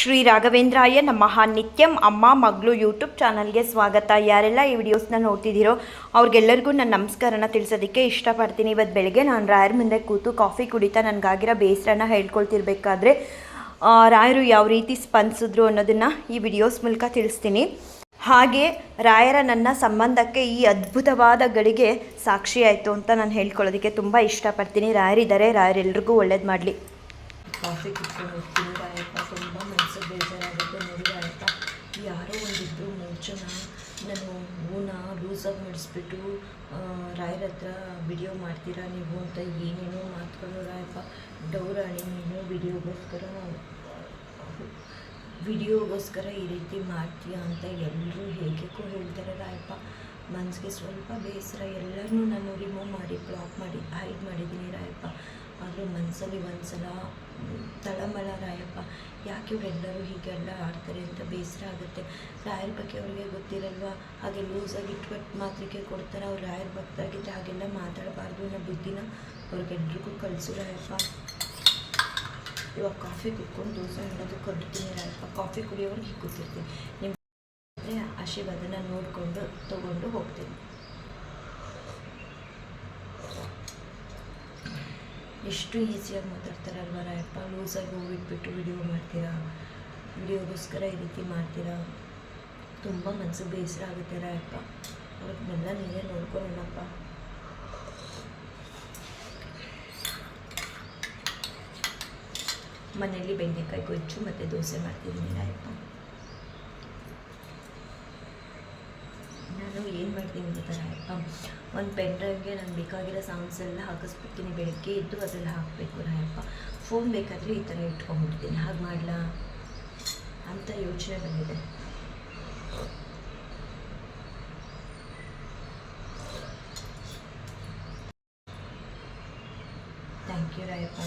ಶ್ರೀ ರಾಘವೇಂದ್ರಾಯ ನಮಃ. ನಿತ್ಯಂ ಅಮ್ಮ ಮಗಳು ಯೂಟ್ಯೂಬ್ ಚಾನಲ್ಗೆ ಸ್ವಾಗತ. ಯಾರೆಲ್ಲ ಈ ವಿಡಿಯೋಸ್ನ ನೋಡ್ತಿದ್ದೀರೋ ಅವ್ರಿಗೆಲ್ಲರಿಗೂ ನನ್ನ ನಮಸ್ಕಾರನ ತಿಳಿಸೋದಕ್ಕೆ ಇಷ್ಟಪಡ್ತೀನಿ. ಇವತ್ತು ಬೆಳಗ್ಗೆ ನಾನು ರಾಯರ ಮುಂದೆ ಕೂತು ಕಾಫಿ ಕುಡಿತಾ ನನಗಾಗಿರೋ ಬೇಸರನ ಹೇಳ್ಕೊಳ್ತಿರ್ಬೇಕಾದ್ರೆ ರಾಯರು ಯಾವ ರೀತಿ ಸ್ಪಂದಿಸಿದ್ರು ಅನ್ನೋದನ್ನು ಈ ವಿಡಿಯೋಸ್ ಮೂಲಕ ತಿಳಿಸ್ತೀನಿ. ಹಾಗೆ ರಾಯರ ನನ್ನ ಸಂಬಂಧಕ್ಕೆ ಈ ಅದ್ಭುತವಾದ ಗಳಿಗೆ ಸಾಕ್ಷಿಯಾಯಿತು ಅಂತ ನಾನು ಹೇಳ್ಕೊಳ್ಳೋದಕ್ಕೆ ತುಂಬ ಇಷ್ಟಪಡ್ತೀನಿ. ರಾಯರಿದ್ದಾರೆ, ರಾಯರೆಲ್ರಿಗೂ ಒಳ್ಳೇದು ಮಾಡಲಿ. ಕಾಫಿ ಕಿತ್ಕೊಂಡು ಹೋಗ್ತೀನಿ ರಾಯಪ್ಪ ತುಂಬ ಮನಸ್ಸು ಬೇಜಾರಾಗುತ್ತೆ. ನೋಡಿ ರಾಯಪ್ಪ ಯಾರೋ ಒಂದಿಬ್ಬರು ಮೂರು ಜನ ನಾನು ಹೂನ ಲೂಸಾಗಿ ನಡೆಸ್ಬಿಟ್ಟು ರಾಯರ ಹತ್ರ ವಿಡಿಯೋ ಮಾಡ್ತೀರಾ ನೀವು ಅಂತ ಏನೇನೋ ಮಾತುಗಳು ರಾಯಪ್ಪ ಡೌರಾಣಿ ನೀನು ವಿಡಿಯೋಗೋಸ್ಕರ ವಿಡಿಯೋಗೋಸ್ಕರ ಈ ರೀತಿ ಮಾಡ್ತೀಯ ಅಂತ ಎಲ್ಲರೂ ಹೇಗೆಕ್ಕೂ ಹೇಳ್ತಾರೆ ರಾಯಪ್ಪ ಮನಸ್ಸಿಗೆ ಸ್ವಲ್ಪ ಬೇಸರ ಎಲ್ಲರನ್ನೂ ನಾನು ರಿಮೂವ್ ಮಾಡಿ ಬ್ಲಾಕ್ ಮಾಡಿ ಹೈಡ್ ಮಾಡಿದ್ದೀನಿ ರಾಯಪ್ಪ ಆದರೂ ಮನಸ್ಸಲ್ಲಿ ಒಂದ್ಸಲ ಮ್, ತಳಮಳ ರಾಯಪ್ಪ ಯಾಕೆ ಇವರೆಲ್ಲರೂ ಹೀಗೆಲ್ಲ ಆಡ್ತಾರೆ ಅಂತ ಬೇಸರ ಆಗುತ್ತೆ. ರಾಯರ ಬಗ್ಗೆ ಅವ್ರಿಗೆ ಗೊತ್ತಿರಲ್ವಾ? ಹಾಗೆ ಲೂಸಾಗಿ ಇಟ್ಬಿಟ್ಟು ಮಾತ್ರಕ್ಕೆ ಕೊಡ್ತಾರೆ. ಅವ್ರು ರಾಯರ ಭಕ್ತರಾಗಿದ್ದರೆ ಹಾಗೆಲ್ಲ ಮಾತಾಡಬಾರ್ದು ಅನ್ನೋ ಬುದ್ಧಿನ ಅವ್ರಿಗೆಲ್ರಿಗೂ ಕಳಿಸು ರಾಯಪ್ಪ. ಇವಾಗ ಕಾಫಿ ಕುಟ್ಕೊಂಡು ದೋಸೆ ಮಾಡೋದು ಕೊಡ್ತೀನಿ ರಾಯಪ್ಪ. ಕಾಫಿ ಕುಡಿಯೋರಿಗೆ ಕೂತಿರ್ತೀನಿ. ನಿಮ್ಮ ಆಶೀರ್ವಾದನ ನೋಡಿಕೊಂಡು ತೊಗೊಂಡು ಹೋಗ್ತೀನಿ. ಎಷ್ಟು ಈಸಿಯಾಗಿ ಮಾತಾಡ್ತಾರಲ್ವ ರಾಯಪ್ಪ? ಲೂಸಾಗಿ ಹೋಗಿಟ್ಬಿಟ್ಟು ವಿಡಿಯೋ ಮಾಡ್ತೀರಾ? ವಿಡಿಯೋಗೋಸ್ಕರ ಈ ರೀತಿ ಮಾಡ್ತೀರಾ? ತುಂಬ ಮನಸ್ಸು ಬೇಸರ ಆಗುತ್ತೆ ರಾಯಪ್ಪ. ಅವ್ರನ್ನೆಲ್ಲ ನೀವೇ ನೋಡ್ಕೊಳ್ಳೋಣಪ್ಪ ಮನೆಯಲ್ಲಿ ಬೆಂಡೆಕಾಯಿ ಗೊಜ್ಜು ಮತ್ತು ದೋಸೆ ಮಾಡ್ತಿದ್ದೀನಿ ರಾಯಪ್ಪ ನಾನು ಏನು ಮಾಡ್ತೀನಿ ಗೊತ್ತಾರ ರಾಯಪ್ಪ ಒಂದು ಪೆನ್ ಡ್ರೈವ್ಗೆ ನಾನು ಬೇಕಾಗಿರೋ ಸಾಂಗ್ಸ್ ಎಲ್ಲ ಹಾಕಿಸ್ಬಿಡ್ತೀನಿ ಬೆಳಗ್ಗೆ ಎದ್ದು ಅದರಲ್ಲಿ ಹಾಕಬೇಕು ರಾಯಪ್ಪ. ಫೋನ್ ಬೇಕಾದರೆ ಈ ಥರ ಇಟ್ಕೊಂಡ್ಬಿಡ್ತೀನಿ. ಹಾಗೆ ಮಾಡಲಾ? ಅಂತ ಯೋಚನೆ ಬಂದಿದೆ. Thank you Rayappa.